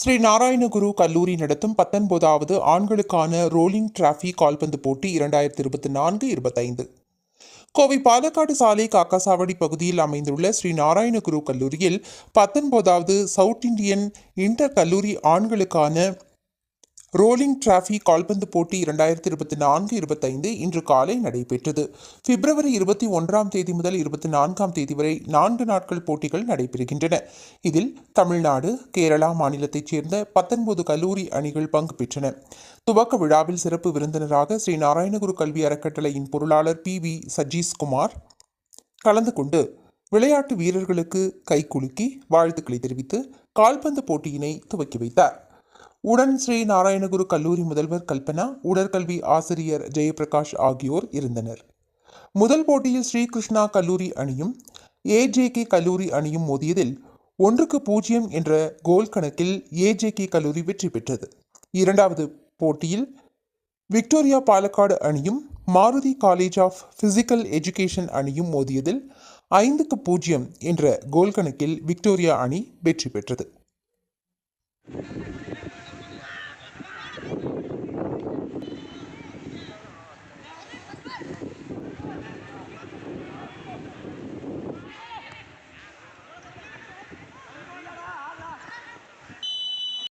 ஸ்ரீ நாராயணகுரு கல்லூரி நடத்தும் பத்தொன்பதாவது ஆண்களுக்கான ரோலிங் டிராஃபி கால்பந்து போட்டி இரண்டாயிரத்தி இருபத்தி நான்கு இருபத்தைந்து. கோவை பாலக்காடு சாலை காக்காசாவடி பகுதியில் அமைந்துள்ள ஸ்ரீ நாராயணகுரு கல்லூரியில் பத்தொன்பதாவது சவுத் இந்தியன் இன்டர் கல்லூரி ஆண்களுக்கான ரோலிங் டிராஃபி கால்பந்து போட்டி இரண்டாயிரத்தி இருபத்தி நான்கு இருபத்தைந்து இன்று காலை நடைபெற்றது. பிப்ரவரி இருபத்தி ஒன்றாம் தேதி முதல் இருபத்தி நான்காம் தேதி வரை நான்கு நாட்கள் போட்டிகள் நடைபெறுகின்றன. இதில் தமிழ்நாடு கேரளா மாநிலத்தைச் சேர்ந்த பத்தொன்பது கல்லூரி அணிகள் பங்கு பெற்றன. துவக்க விழாவில் சிறப்பு விருந்தினராக ஸ்ரீ நாராயணகுரு கல்வி அறக்கட்டளையின் பொருளாளர் பி வி சஜீஸ்குமார் கலந்து கொண்டு விளையாட்டு வீரர்களுக்கு கைகுலுக்கி வாழ்த்துக்களை தெரிவித்து கால்பந்து போட்டியினை துவக்கி வைத்தார். உடன் ஸ்ரீ நாராயணகுரு கல்லூரி முதல்வர் கல்பனா உடற்கல்வி ஆசிரியர் ஜெயபிரகாஷ் ஆகியோர் இருந்தனர். முதல் போட்டியில் ஸ்ரீகிருஷ்ணா கல்லூரி அணியும் ஏஜேகே கல்லூரி அணியும் மோதியதில் ஒன்றுக்கு பூஜ்ஜியம் என்ற கோல் கணக்கில் ஏஜேகே கல்லூரி வெற்றி பெற்றது. இரண்டாவது போட்டியில் விக்டோரியா பாலக்காடு அணியும் Maruti college of physical education அணியும் மோதியதில் ஐந்துக்கு பூஜ்ஜியம் என்ற கோல் கணக்கில் விக்டோரியா அணி வெற்றி பெற்றது.